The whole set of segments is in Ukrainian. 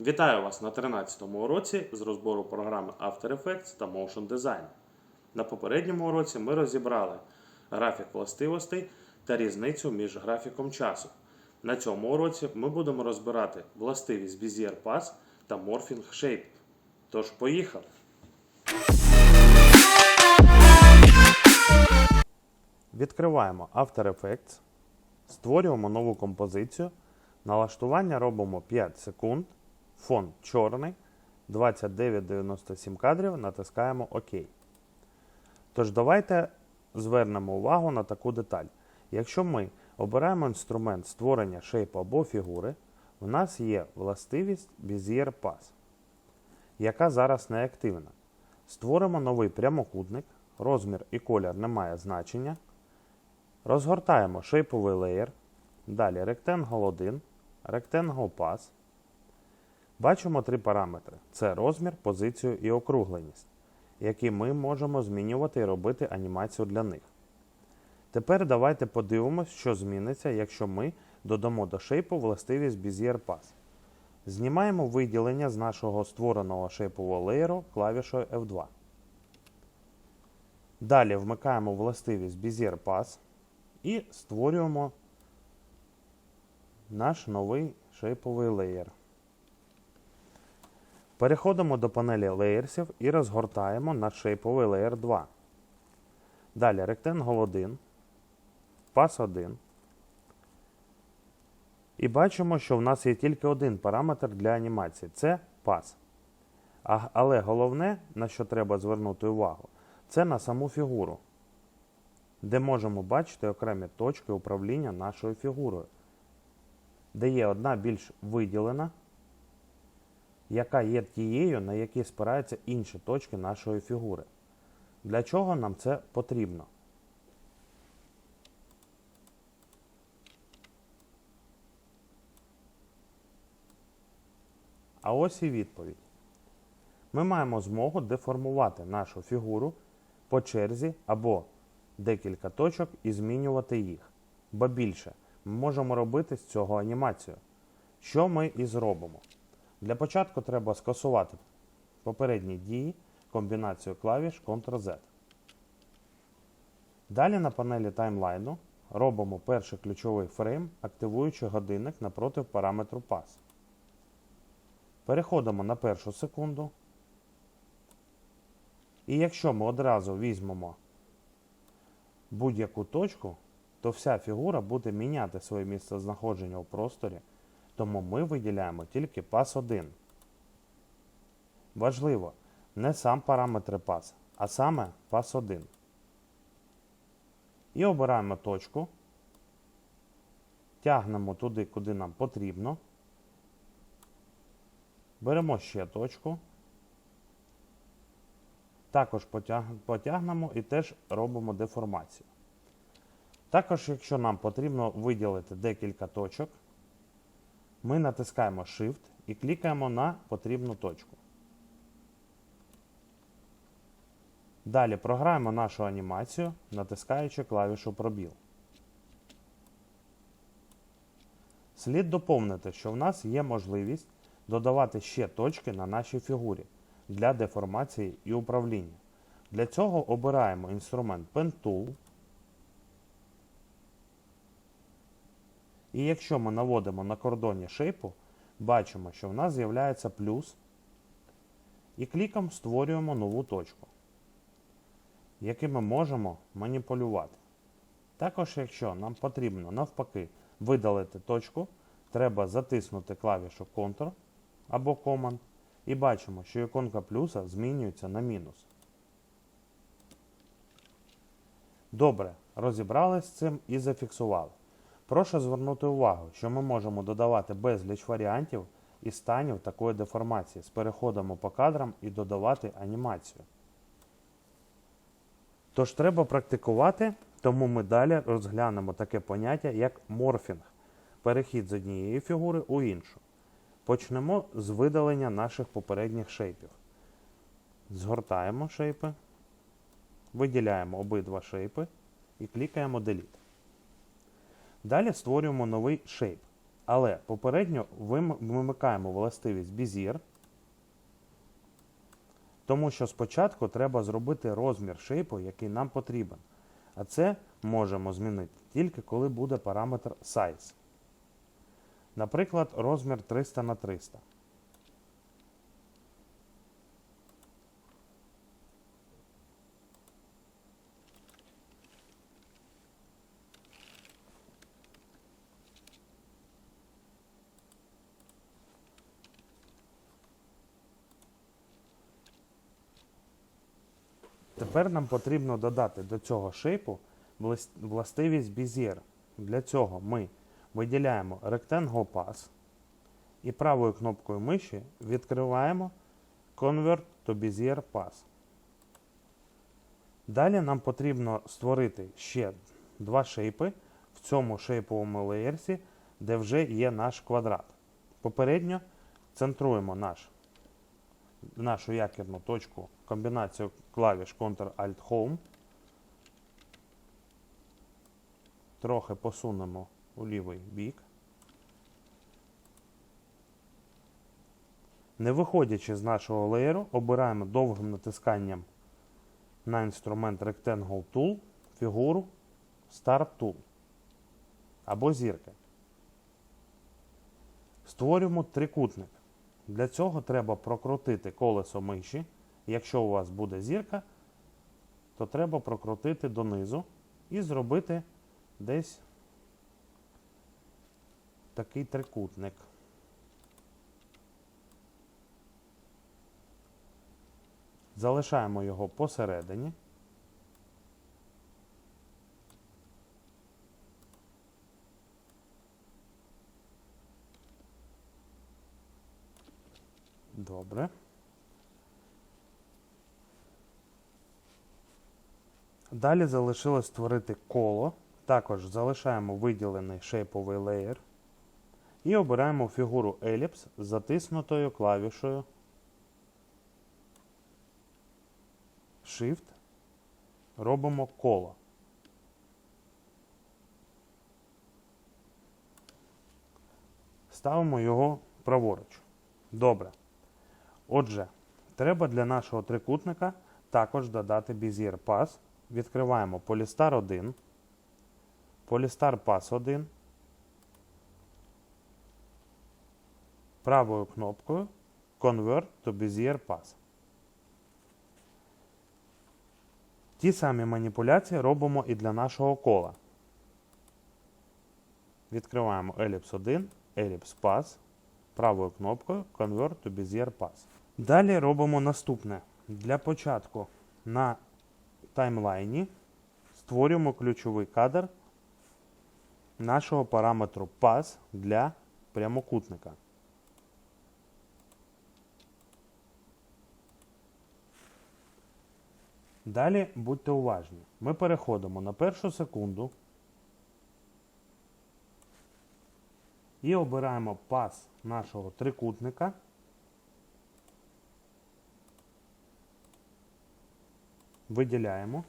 Вітаю вас на 13-му уроці з розбору програми After Effects та Motion Design. На попередньому уроці ми розібрали графік властивостей та різницю між графіком часу. На цьому уроці ми будемо розбирати властивість Bezier Pass та Morphing Shape. Тож поїхали! Відкриваємо After Effects, створюємо нову композицію. Налаштування робимо 5 секунд. Фон чорний. 2997 кадрів. Натискаємо ОК. Тож давайте звернемо увагу на таку деталь. Якщо ми обираємо інструмент створення шейпу або фігури, у нас є властивість Bezier Pass, яка зараз не активна. Створимо новий прямокутник, розмір і колір не має значення. Розгортаємо шейповий леєр. Далі Rectangle 1, Rectangle Pass. Бачимо три параметри: це розмір, позицію і округленість, які ми можемо змінювати і робити анімацію для них. Тепер давайте подивимось, що зміниться, якщо ми додамо до шейпу властивість Bezier Pass. Знімаємо виділення з нашого створеного шейпового леєру клавішою F2. Далі вмикаємо властивість Bezier Pass і створюємо наш новий шейповий леєр. Переходимо до панелі леєрсів і розгортаємо наш шейповий леєр 2. Далі Rectangle 1, Pass 1. І бачимо, що в нас є тільки один параметр для анімації це Pass. А, але головне, на що треба звернути увагу, це на саму фігуру, де можемо бачити окремі точки управління нашою фігурою, де є одна більш виділена, яка є тією, на якій спираються інші точки нашої фігури. Для чого нам це потрібно? А ось і відповідь. Ми маємо змогу деформувати нашу фігуру по черзі або декілька точок і змінювати їх. Ба більше, ми можемо робити з цього анімацію. Що ми і зробимо? Для початку треба скасувати попередні дії комбінацію клавіш Ctrl-Z. Далі на панелі таймлайну робимо перший ключовий фрейм, активуючи годинник напроти параметру Pass. Переходимо на першу секунду. І якщо ми одразу візьмемо будь-яку точку, то вся фігура буде міняти своє місце знаходження у просторі, тому ми виділяємо тільки пас 1. Важливо, не сам параметр пас, а саме пас 1. І обираємо точку, тягнемо туди, куди нам потрібно. Беремо ще точку. Також потягнемо і теж робимо деформацію. Також, якщо нам потрібно виділити декілька точок, ми натискаємо Shift і клікаємо на потрібну точку. Далі програємо нашу анімацію, натискаючи клавішу пробіл. Слід доповнити, що в нас є можливість додавати ще точки на нашій фігурі для деформації і управління. Для цього обираємо інструмент Pen Tool. І якщо ми наводимо на кордоні шейпу, бачимо, що в нас з'являється плюс. І кліком створюємо нову точку, яким ми можемо маніпулювати. Також, якщо нам потрібно навпаки видалити точку, треба затиснути клавішу Ctrl або Command і бачимо, що іконка плюса змінюється на мінус. Добре, розібрались з цим і зафіксували. Прошу звернути увагу, що ми можемо додавати безліч варіантів і станів такої деформації з переходами по кадрам і додавати анімацію. Тож треба практикувати, тому ми далі розглянемо таке поняття, як морфінг перехід з однієї фігури у іншу. Почнемо з видалення наших попередніх шейпів. Згортаємо шейпи, виділяємо обидва шейпи і клікаємо Delete. Далі створюємо новий шейп. Але попередньо вим- вимикаємо властивість Bezier, тому що спочатку треба зробити розмір шейпу, який нам потрібен. А це можемо змінити тільки коли буде параметр size. Наприклад, розмір 300 на 300. Тепер нам потрібно додати до цього шейпу властивість Bezier. Для цього ми виділяємо Rectangle Path і правою кнопкою миші відкриваємо Convert to Bezier Path. Далі нам потрібно створити ще два шейпи в цьому шейповому леєрсі, де вже є наш квадрат. Попередньо центруємо наш нашу якірну точку комбінацію клавіш Ctrl-Alt-Home. Трохи посунемо у лівий бік. Не виходячи з нашого леєру, обираємо довгим натисканням на інструмент Rectangle Tool, фігуру Start Tool або зірки. Створюємо трикутник. Для цього треба прокрутити колесо миші. Якщо у вас буде зірка, то треба прокрутити донизу і зробити десь такий трикутник. Залишаємо його посередині. Добре. Далі залишилось створити коло. Також залишаємо виділений шейповий леєр. І обираємо фігуру еліпс з затиснутою клавішою Shift. Робимо коло. Ставимо його праворуч. Добре. Отже, треба для нашого трикутника також додати Bezier Pass. Відкриваємо Polystar 1, Polystar Pass 1. Правою кнопкою Convert to Bezier Pass. Ті самі маніпуляції робимо і для нашого кола. Відкриваємо Ellipse 1, Ellipse Pass правою кнопкою Convert to Bezier Pass. Далі робимо наступне. Для початку на таймлайні створюємо ключовий кадр нашого параметру Pass для прямокутника. Далі будьте уважні. Ми переходимо на першу секунду і обираємо пас нашого трикутника. Виділяємо.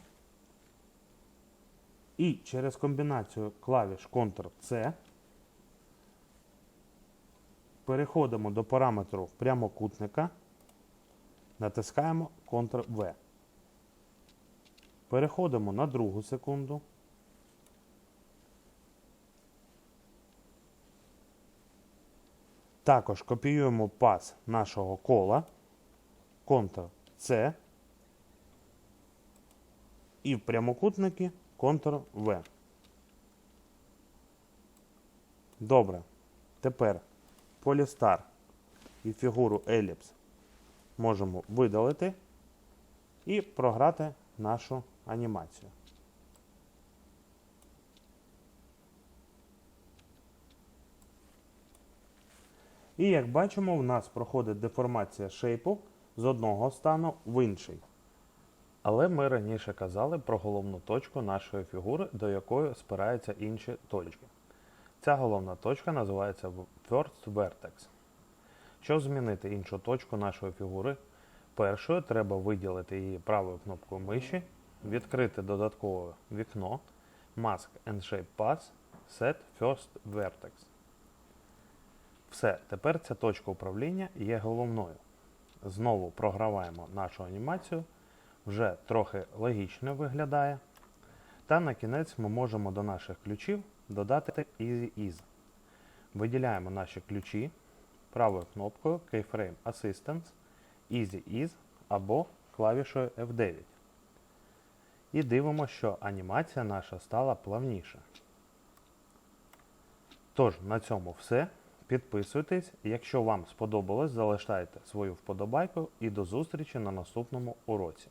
І через комбінацію клавіш Ctrl-C переходимо до параметру прямокутника, натискаємо Ctrl-V. Переходимо на другу секунду. Також копіюємо пас нашого кола, Ctrl-C і в прямокутники Ctrl-V. Добре. Тепер полістар і фігуру еліпс можемо видалити і програти нашу анімацію. І як бачимо, в нас проходить деформація шейпу з одного стану в інший. Але ми раніше казали про головну точку нашої фігури, до якої спираються інші точки. Ця головна точка називається First Vertex. Щоб змінити іншу точку нашої фігури, першою треба виділити її правою кнопкою миші, відкрити додаткове вікно Mask and Shape Path Set First Vertex. Все, тепер ця точка управління є головною. Знову програваємо нашу анімацію, вже трохи логічно виглядає. Та на кінець ми можемо до наших ключів додати Easy Ease. Виділяємо наші ключі правою кнопкою Keyframe Assistance, Easy Ease або клавішою F9. І дивимося, що анімація наша стала плавніша. Тож, на цьому все. Підписуйтесь. Якщо вам сподобалось, залишайте свою вподобайку і до зустрічі на наступному уроці.